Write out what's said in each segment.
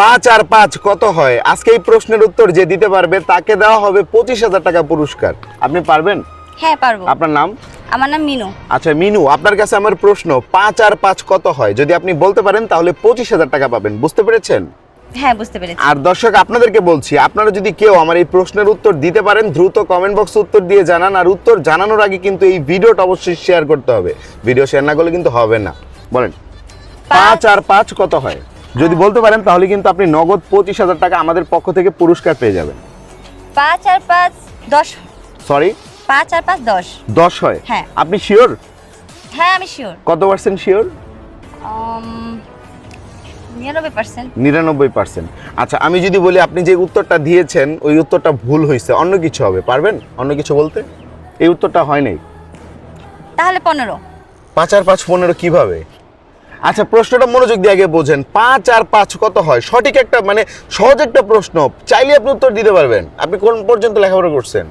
পাঁচ আর পাঁচ কত হয়? আজকে এই প্রশ্নের উত্তর যে দিতে পারবে তাকে দেওয়া হবে পঁচিশ হাজার টাকা পুরস্কার। আপনি পারবেন? হ্যাঁ পারব। আপনার নাম? আমার নাম মিনু। আচ্ছা মিনু আপনার কাছে আমার প্রশ্ন পাঁচ আর পাঁচ কত হয়? যদি আপনি বলতে পারেন তাহলে পঁচিশ হাজার টাকা পাবেন। বুঝতে পেরেছেন? হ্যাঁ বুঝতে পেরেছি। আর দর্শক আপনাদেরকে বলছি আপনারা যদি কেউ আমার এই প্রশ্নের উত্তর দিতে পারেন দ্রুত কমেন্ট বক্সে উত্তর দিয়ে জানান। আর উত্তর জানানোর আগে কিন্তু এই ভিডিওটা অবশ্যই শেয়ার করতে হবে। ভিডিও শেয়ার না করলে কিন্তু হবে না। বলেন পাঁচ আর পাঁচ কত হয়? যদি বলতে পারেন তাহলে কিন্তু আপনি নগদ পঁচিশ হাজার টাকা আমাদের পক্ষ থেকে পুরস্কার পেয়ে যাবেন। পাঁচ আর পাঁচ দশ। সরি পাঁচ আর পাঁচ দশ। দশ হয়? হ্যাঁ। আপনি শিওর হ্যাঁ আমি শিওর কত পার্সেন্ট শিওর নিরানব্বই পার্সেন্ট আচ্ছা আমি যদি বলি আপনি যে উত্তরটা দিয়েছেন ওই উত্তরটা ভুল হয়েছে অন্য কিছু হবে পারবেন? অন্য কিছু বলতে? এই উত্তরটা হয় নাই। তাহলে পনেরো। পাঁচ আর পাঁচ পনেরো কীভাবে? আচ্ছা প্রশ্নটা মনোযোগ দিয়ে আগে বোঝেন। পাঁচ আর পাঁচ কত হয়? সঠিক একটা মানে সহজ একটা প্রশ্ন। চাইলে আপনি উত্তর দিতে পারবেন। আপনি কোন পর্যন্ত লেখাপড়া করছেন?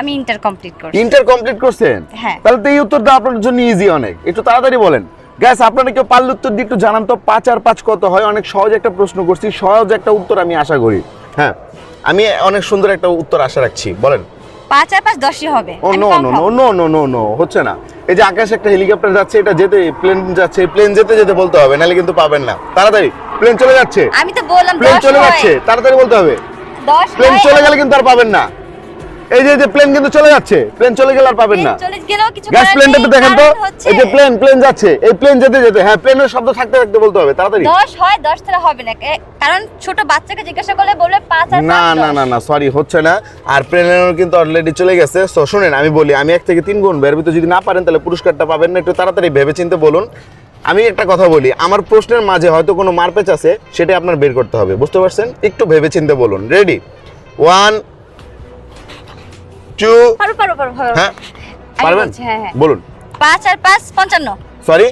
আমি ইন্টার কমপ্লিট করছি। ইন্টার কমপ্লিট করছেন? হ্যাঁ। তাহলে তো এই উত্তরটা আপনার জন্য ইজি অনেক। একটু তাড়াতাড়ি বলেন। গ্যাস আপনারা কেউ পারলে উত্তর দিয়ে একটু জানান তো পাঁচ আর পাঁচ কত হয়? অনেক সহজ একটা প্রশ্ন করছি। সহজ একটা উত্তর আমি আশা করি। হ্যাঁ আমি অনেক সুন্দর একটা উত্তর আশা রাখছি। বলেন। পাঁচ আর পাঁচ দশই হবে। ও no. No no no no no হচ্ছে না। এই যে আকাশে একটা হেলিকপ্টার যাচ্ছে এটা যেতে প্লেন যাচ্ছে প্লেন যেতে যেতে বলতে হবে নাহলে কিন্তু পাবেন না। তাড়াতাড়ি প্লেন চলে যাচ্ছে। আমি তো বললাম প্লেন চলে যাচ্ছে তাড়াতাড়ি বলতে হবে। প্লেন চলে গেলে কিন্তু আর পাবেন না। এই যে প্লেন কিন্তু চলে যাচ্ছে। প্লেন চলে গেলে আর পাবেন না। গ্যাস প্লেনটা একটু দেখেন তো এই যে প্লেন প্লেন যাচ্ছে। এই প্লেন যেতে যেতে হ্যাঁ প্লেনের শব্দ থাকতে থাকতে বলতে হবে তাড়াতাড়ি। দশ হয় দশ ছাড়া হবে না। কারণ ছোট বাচ্চাকে জিজ্ঞাসা করলে বলবে পাঁচ আর না না না না সরি হচ্ছে না। আর প্লেনের কিন্তু অলরেডি চলে গেছে। সো শুনেন আমি বলি আমি এক থেকে তিন গুণ বের ভিতরে যদি না পারেন তাহলে পুরস্কারটা পাবেন না। একটু তাড়াতাড়ি ভেবে চিন্তে বলুন। আমি একটা কথা বলি আমার প্রশ্নের মাঝে হয়তো কোনো মারপেচ আছে সেটা আপনার বের করতে হবে বুঝতে পারছেন? একটু ভেবে চিন্তে বলুন। রেডি ওয়ান টু পারো পারো পারো হ্যাঁ। পারবেন? হ্যাঁ হ্যাঁ। বলুন। পাঁচ আর পাঁচ পঞ্চান্ন। সরি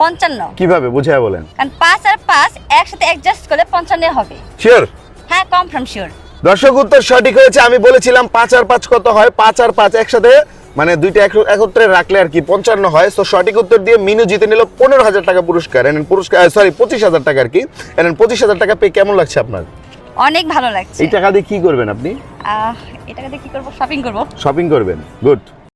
পঞ্চান্ন। কীভাবে? বুঝিয়ে বলেন। কারণ পাঁচ আর পাঁচ একসাথে অ্যাডজাস্ট করলে পঞ্চান্ন হবে। শিওর হ্যাঁ কনফার্ম শিওর দর্শক উত্তর সঠিক হয়েছে। আমি বলেছিলাম পাঁচ আর পাঁচ কত হয়? পাঁচ আর পাঁচ একসাথে মানে দুইটা একত্রে রাখলে আর কি পঞ্চান্ন হয়। তো সঠিক উত্তর দিয়ে মিনু জিতে নিল পনেরো হাজার টাকা পুরস্কার। এনেন পুরস্কার সরি পঁচিশ হাজার টাকা আর কি। এনেন পঁচিশ হাজার টাকা পেয়ে কেমন লাগছে আপনার? অনেক ভালো লাগছে। এই টাকা দিয়ে কি করবেন আপনি? এটাকে দিয়ে কি করব? শপিং করব। শপিং করবেন গুড